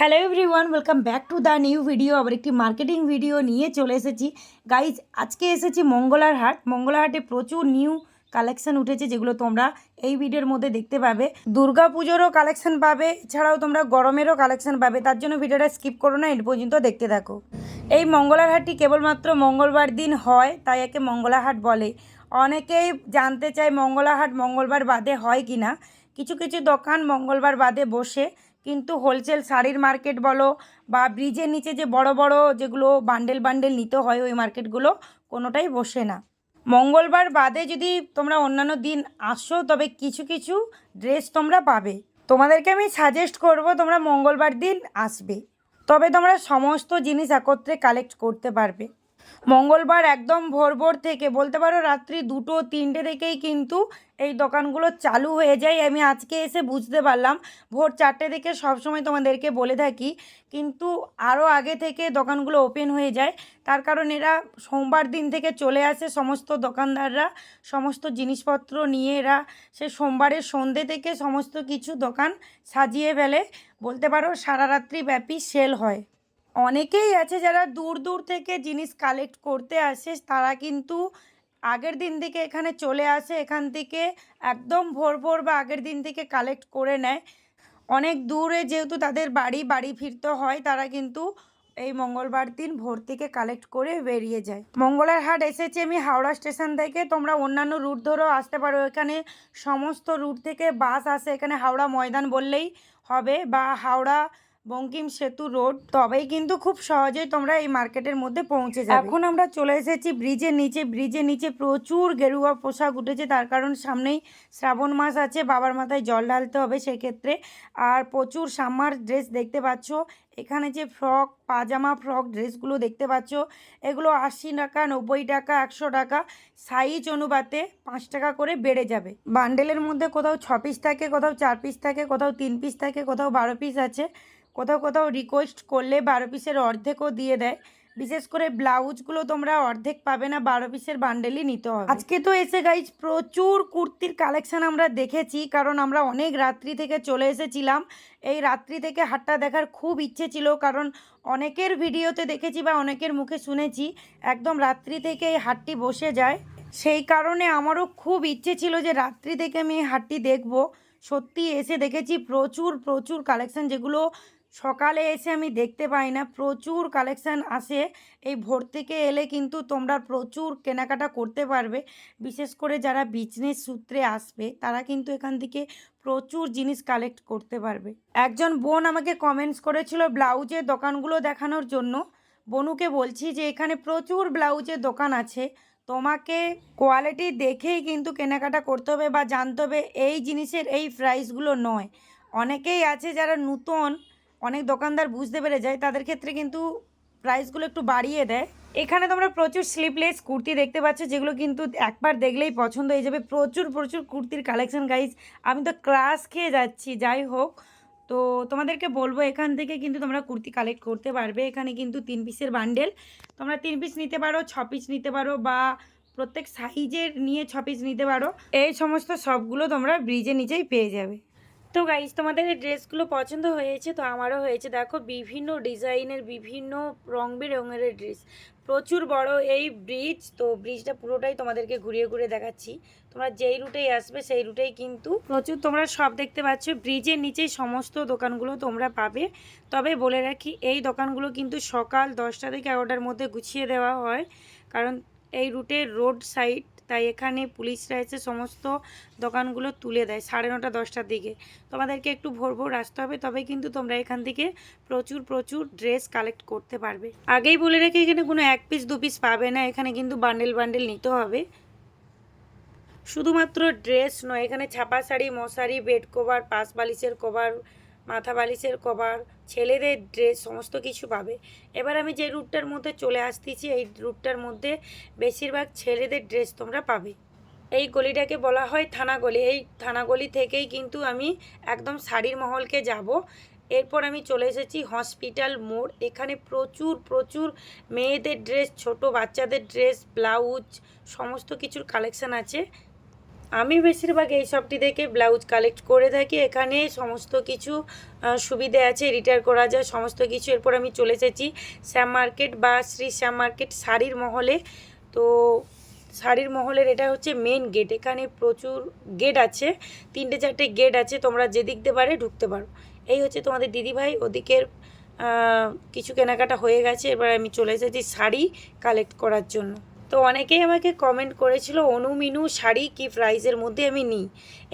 Hello everyone welcome back to the new video আবার একটি marketing video নিয়ে চলে এসেছি। গাইজ আজকে এসেছি মঙ্গলার হাট। মঙ্গলার হাটে প্রচুর নিউ কালেকশন উঠেছে, যেগুলো তোমরা এই ভিডিওর মধ্যে দেখতে পাবে। দুর্গা পুজোরও কালেকশন পাবে, এছাড়াও তোমরা গরমেরও কালেকশন পাবে। তার জন্য ভিডিওটা স্কিপ করো না এর পর্যন্ত দেখতে থাকো। এই মঙ্গলার হাটটি কেবলমাত্র মঙ্গলবার দিন হয়, তাই একে মঙ্গলা হাট বলে। অনেকেই জানতে চায় মঙ্গলা হাট মঙ্গলবার বাদে হয় কি না কিছু কিছু দোকান মঙ্গলবার বাদে বসে। কিন্তু হোলসেল শাড়ির মার্কেট বলো বা ব্রিজের নিচে যে বড় বড় যেগুলো বান্ডেল বান্ডেল নিতে হয় ওই মার্কেটগুলো কোনোটাই বসে না। মঙ্গলবার বাদে যদি তোমরা অন্যান্য দিন আসো, তবে কিছু কিছু ড্রেস তোমরা পাবে। তোমাদেরকে আমি সাজেস্ট করব তোমরা মঙ্গলবার দিন আসবে। তবে তোমরা সমস্ত জিনিস একত্রে কালেক্ট করতে পারবে। মঙ্গলবার একদম ভোর ভোর থেকে, বলতে পারো রাত্রি দুটো তিনটে থেকেই কিন্তু এই দোকানগুলো চালু হয়ে যায়। আমি আজকে এসে বুঝতে পারলাম, ভোর চারটে থেকে সবসময় তোমাদেরকে বলে থাকি, কিন্তু আরও আগে থেকে দোকানগুলো ওপেন হয়ে যায়। তার কারণ এরা সোমবার দিন থেকে চলে আসে সমস্ত দোকানদাররা, সমস্ত জিনিসপত্র নিয়ে এরা, সে সোমবারের সন্ধ্যে থেকে সমস্ত কিছু দোকান সাজিয়ে ফেলে। বলতে পারো সারা রাত্রি ব্যাপী সেল হয়। অনেকেই আছে যারা দূর দূর থেকে জিনিস কালেক্ট করতে আসে। তারা কিন্তু আগের দিন থেকে এখানে চলে আসে, এখান থেকে একদম ভোর ভোর বা আগের দিন থেকে কালেক্ট করে নেয়। অনেক দূরে যেহেতু তাদের বাড়ি বাড়ি ফিরতে হয়, তারা কিন্তু এই মঙ্গলবার দিন ভোর থেকে কালেক্ট করে বেরিয়ে যায়। মঙ্গলার হাট এসেছি, আমি হাওড়া স্টেশন থেকে। তোমরা অন্যান্য রুট ধরেও আসতে পারো। এখানে সমস্ত রুট থেকে বাস আসে। এখানে হাওড়া ময়দান বললেই হবে বা হাওড়া বঙ্কিম সেতু রোড, তবেই কিন্তু খুব সহজেই তোমরা এই মার্কেটের মধ্যে পৌঁছে যাবে। এখন আমরা চলে এসেছি ব্রিজের নিচে। ব্রিজের নিচে প্রচুর গেরুয়া পোশাক উঠেছে, তার কারণ সামনেই শ্রাবণ মাস আছে, বাবার মাথায় জল ঢালতে হবে সেক্ষেত্রে। আর প্রচুর সামার ড্রেস দেখতে পাচ্ছ, এখানে যে ফ্রক, পাজামা ফ্রক ড্রেসগুলো দেখতে পাচ্ছ, এগুলো আশি টাকা, নব্বই টাকা, একশো টাকা, সাইজ অনুপাতে পাঁচ টাকা করে বেড়ে যাবে। বান্ডেলের মধ্যে কোথাও ছ পিস থাকে, কোথাও চার পিস থাকে, কোথাও তিন পিস থাকে, কোথাও বারো পিস আছে। কোথাও কোথাও রিকোয়েস্ট করলে বারো পিসের অর্ধেকও দিয়ে দেয়। বিশেষ করে ব্লাউজগুলো তোমরা অর্ধেক পাবে না, বারো পিসের বান্ডেলই নিতে হবে। আজকে তো এসে গাইজ প্রচুর কুর্তির কালেকশন আমরা দেখেছি, কারণ আমরা অনেক রাত্রি থেকে চলে এসেছিলাম। এই রাত্রি থেকে হাটটা দেখার খুব ইচ্ছে ছিল, কারণ অনেকের ভিডিওতে দেখেছি বা অনেকের মুখে শুনেছি, একদম রাত্রি থেকে এই হাটটি বসে যায়। সেই কারণে আমারও খুব ইচ্ছে ছিল যে রাত্রি থেকে আমি এই হাটটি দেখব। সত্যি এসে দেখেছি প্রচুর প্রচুর কালেকশন যেগুলো সকালে এসে আমি দেখতে পাই না। প্রচুর কালেকশান আসে। এই ভোর থেকে এলে কিন্তু তোমরা প্রচুর কেনাকাটা করতে পারবে। বিশেষ করে যারা বিজনেস সূত্রে আসবে, তারা কিন্তু এখান থেকে প্রচুর জিনিস কালেক্ট করতে পারবে। একজন বোন আমাকে কমেন্টস করেছিল ব্লাউজের দোকানগুলো দেখানোর জন্য। বনুকে বলছি যে, এখানে প্রচুর ব্লাউজের দোকান আছে। তোমাকে কোয়ালিটি দেখেই কিন্তু কেনাকাটা করতে হবে বা জানতে হবে এই জিনিসের এই প্রাইসগুলো নয়। অনেকেই আছে যারা নূতন অনেক দোকানদার বুঝতে পেরে যায়, তাদের ক্ষেত্রে কিন্তু প্রাইসগুলো একটু বাড়িয়ে দেয়। এখানে তোমরা প্রচুর স্লিপলেস কুর্তি দেখতে পাচ্ছ, যেগুলো কিন্তু একবার দেখলেই পছন্দ হয়ে যাবে। প্রচুর প্রচুর কুর্তির কালেকশন গাইজ আমি তো ক্লাস খেয়ে যাচ্ছি, যাই হোক। তো তোমাদেরকে বলব, এখান থেকে কিন্তু তোমরা কুর্তি কালেক্ট করতে পারবে। এখানে কিন্তু তিন পিসের বান্ডেল তোমরা তিন পিস নিতে পারো, ছ পিস নিতে পারো বা প্রত্যেক সাইজের নিয়ে ছ পিস নিতে পারো। এই সমস্ত সবগুলো তোমরা ব্রিজের নিচেই পেয়ে যাবে। তো গাইজ তোমাদের এই ড্রেসগুলো পছন্দ হয়েছে তো আমারও হয়েছে। দেখো, বিভিন্ন ডিজাইনের, বিভিন্ন রং বেরঙের ড্রেস প্রচুর বড় এই ব্রিজ তো ব্রিজটা পুরোটাই তোমাদেরকে ঘুরিয়ে ঘুরিয়ে দেখাচ্ছি। তোমরা যেই রুটেই আসবে, সেই রুটেই কিন্তু প্রচুর তোমরা সব দেখতে পাচ্ছ। ব্রিজের নিচেই সমস্ত দোকানগুলো তোমরা পাবে। তবে বলে রাখি, এই দোকানগুলো কিন্তু সকাল দশটা থেকে এগারোটার মধ্যে গুছিয়ে দেওয়া হয়। কারণ এই রুটের রোড সাইড তাই এখানে পুলিশরা এসে সমস্ত দোকানগুলো তুলে দেয় সাড়ে নটা, দশটার দিকে। তোমাদেরকে একটু ভোর ভোর আসতে হবে, তবে কিন্তু তোমরা এখান থেকে প্রচুর প্রচুর ড্রেস কালেক্ট করতে পারবে। আগেই বলে রেখে এখানে কোনো এক পিস, দু পিস পাবে না, এখানে কিন্তু বান্ডেল বান্ডেল নিতে হবে। শুধুমাত্র ড্রেস নয়, এখানে ছাপা শাড়ি, মশারি, বেড কভার, পাশ বালিশের কভার মাথা বালিশের কভার, ছেলেদের ড্রেস সমস্ত কিছু পাবে। এবার আমি যে রুটটার মধ্যে চলে আসতেছি, এই রুটটার মধ্যে বেশিরভাগ ছেলেদের ড্রেস তোমরা পাবে। এই গলিটাকে বলা হয় থানা গলি। এই থানা গলি থেকেই কিন্তু আমি একদম শাড়ির মহলকে যাব। এরপর আমি চলে এসেছি হসপিটাল মোড়। এখানে প্রচুর প্রচুর মেয়েদের ড্রেস ছোট বাচ্চাদের ড্রেস ব্লাউজ, সমস্ত কিছুর কালেকশান আছে। আমি বেশিরভাগ এই শপটি থেকে ব্লাউজ কালেক্ট করে থাকি। এখানে সমস্ত কিছু সুবিধে আছে, রিটায়ার করা যায়, সমস্ত কিছু। এরপর আমি চলে এসেছি শ্যাম মার্কেট বা শ্রী শ্যাম মার্কেট শাড়ির মহলে। তো শাড়ির মহলের এটা হচ্ছে মেন গেট এখানে প্রচুর গেট আছে, তিনটে চারটে গেট আছে, তোমরা যেদিক দিয়ে পারে ঢুকতে পারো। এই হচ্ছে তোমাদের দিদিভাই, ওদিকের কিছু কেনাকাটা হয়ে গেছে। এবার আমি চলে এসেছি শাড়ি কালেক্ট করার জন্য। তো অনেকেই আমাকে কমেন্ট করেছিল অনুমিনু শাড়ি কি প্রাইসের মধ্যে আমি নিই?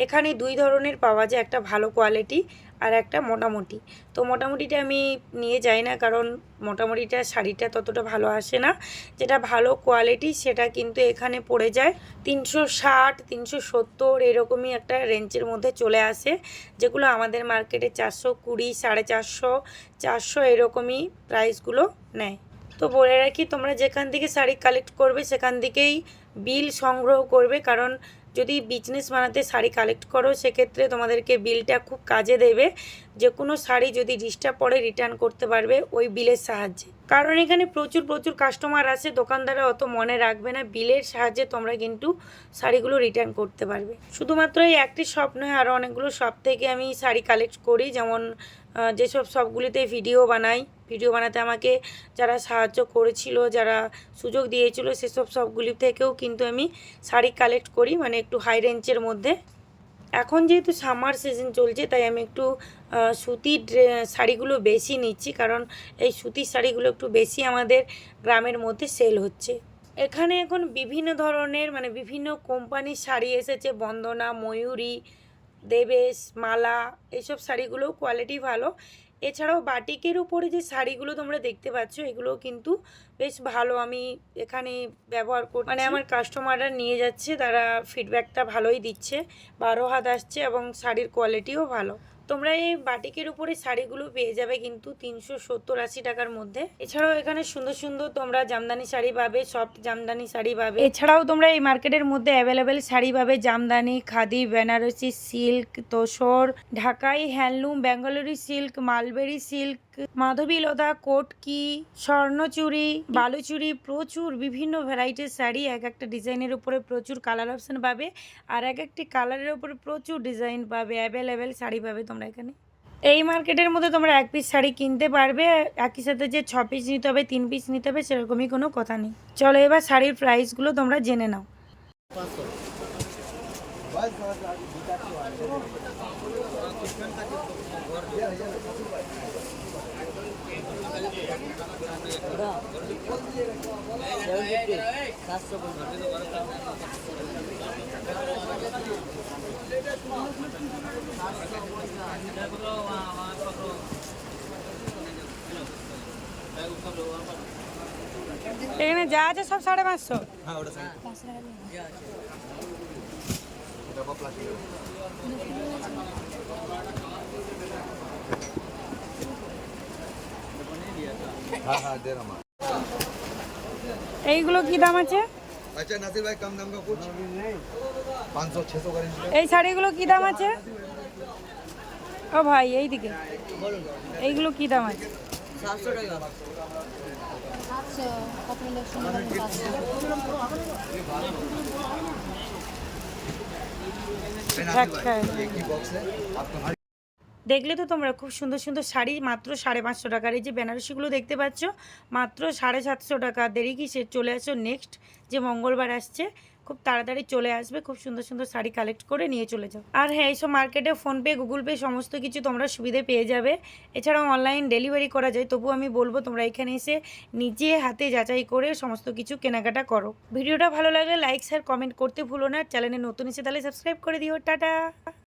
এখানে দুই ধরনের পাওয়া যায়, একটা ভালো কোয়ালিটি আর একটা মোটামুটি। তো মোটামুটিটা আমি নিয়ে যাই না, কারণ মোটামুটিটা শাড়িটা ততটা ভালো আসে না। যেটা ভালো কোয়ালিটি সেটা কিন্তু এখানে পড়ে যায়। তিনশো ষাট, তিনশো সত্তর এরকমই একটা রেঞ্জের মধ্যে চলে আসে, যেগুলো আমাদের মার্কেটে চারশো কুড়ি, সাড়ে চারশো চারশো এরকমই প্রাইসগুলো নেয়। তো বলে রাখি, তোমরা যেখান থেকে শাড়ি কালেক্ট করবে, সেখান থেকেই বিল সংগ্রহ করবে। কারণ যদি বিজনেস বানাতে শাড়ি কালেক্ট করো, সেক্ষেত্রে তোমাদেরকে বিলটা খুব কাজে দেবে। যে কোনো শাড়ি যদি ডিস্টার্ব পরে রিটার্ন করতে পারবে ওই বিলের সাহায্যে। কারণ এখানে প্রচুর প্রচুর কাস্টমার আসে, দোকানদাররা অত মনে রাখবে না বিলের সাহায্যে তোমরা কিন্তু শাড়িগুলো রিটার্ন করতে পারবে। শুধুমাত্র এই একটি শপ নয় আরও অনেকগুলো শপ থেকে আমি শাড়ি কালেক্ট করি। যেমন যেসব শপগুলিতে ভিডিও বানাই। ভিডিও বানাতে আমাকে যারা সাহায্য করেছিল, যারা সুযোগ দিয়েছিল, সেসব সবগুলি থেকেও কিন্তু আমি শাড়ি কালেক্ট করি মানে একটু হাই রেঞ্জের মধ্যে। এখন যেহেতু সামার সিজন চলছে, তাই আমি একটু সুতির শাড়িগুলো বেশি নিচ্ছি, কারণ এই সুতির শাড়িগুলো একটু বেশি আমাদের গ্রামের মধ্যে সেল হচ্ছে। এখানে এখন বিভিন্ন ধরনের মানে বিভিন্ন কোম্পানির শাড়ি এসেছে, বন্দনা, ময়ূরী দেবেশ মালা এইসব শাড়িগুলোও কোয়ালিটি ভালো। এছাড়াও বাটিকের উপরে যে শাড়িগুলো তোমরা দেখতে পাচ্ছ এগুলো কিন্তু বেশ ভালো। আমি এখানে ব্যবহার করি মানে আমার কাস্টমাররা নিয়ে যাচ্ছে তারা ফিডব্যাকটা ভালোই দিচ্ছে। বারো হাত আসছে এবং শাড়ির কোয়ালিটিও ভালো। তোমরা এই বাটিকের উপরে শাড়িগুলো পেয়ে যাবে কিন্তু তিনশো সত্তর আশি টাকার মধ্যে। এছাড়াও এখানে সুন্দর সুন্দর তোমরা জামদানি শাড়ি পাবে সফট জামদানি শাড়ি পাবে। এছাড়াও তোমরা এই মার্কেটের মধ্যে অ্যাভেলেবেল শাড়ি পাবে Jamdani, khadi, Banarasi, silk tussar Dhakai handloom Bangalori silk, mulberry silk Madhabilata Kotki, Swarnachuri, Baluchuri, প্রচুর বিভিন্ন ভ্যারাইটির শাড়ি এক একটা ডিজাইনের উপরে প্রচুর কালার অপশন পাবে আর এক একটি কালারের উপরে প্রচুর ডিজাইন পাবে অ্যাভেলেবেল শাড়ি পাবে তোমরা এখানে। এই মার্কেটের মধ্যে তোমরা এক পিস শাড়ি কিনতে পারবে, একই সাথে যে ছ পিস নিতে হবে, তিন পিস নিতে হবে সেরকমই কোনো কথা নেই। চলো এবার শাড়ির প্রাইসগুলো তোমরা জেনে নাও। এখানে যা আছে সব সাড়ে পাঁচশো। হ্যাঁ হ্যাঁ দেড় আমার। এইগুলো কি দাম আছে? আচ্ছা নাসির ভাই কম দাম কা কুছ 500 600 করে এই শাড়িগুলো কি দাম আছে? ও ভাই এই দিকে এইগুলো কি দাম আছে? 700 টাকা 700 কত দেখলে তো তোমরা খুব সুন্দর সুন্দর শাড়ি, মাত্র সাড়ে পাঁচশো টাকার। এই যে বেনারসিগুলো দেখতে পাচ্ছ, মাত্র সাড়ে সাতশো টাকা। দেরি কি সে চলে আসো নেক্সট যে মঙ্গলবার আসছে, খুব তাড়াতাড়ি চলে আসবে, খুব সুন্দর সুন্দর শাড়ি কালেক্ট করে নিয়ে চলে যাও। আর হ্যাঁ এইসব মার্কেটে ফোনপে গুগল পে সমস্ত কিছু তোমরা সুবিধে পেয়ে যাবে। এছাড়াও অনলাইন ডেলিভারি করা যায়। তবু আমি বলব, তোমরা এখানে এসে নিজে হাতে যাচাই করে সমস্ত কিছু কেনাকাটা করো। ভিডিওটা ভালো লাগলে লাইক শেয়ার কমেন্ট করতে ভুলো না। চ্যানেলে নতুন এসে তাহলে সাবস্ক্রাইব করে দিও। টাটা!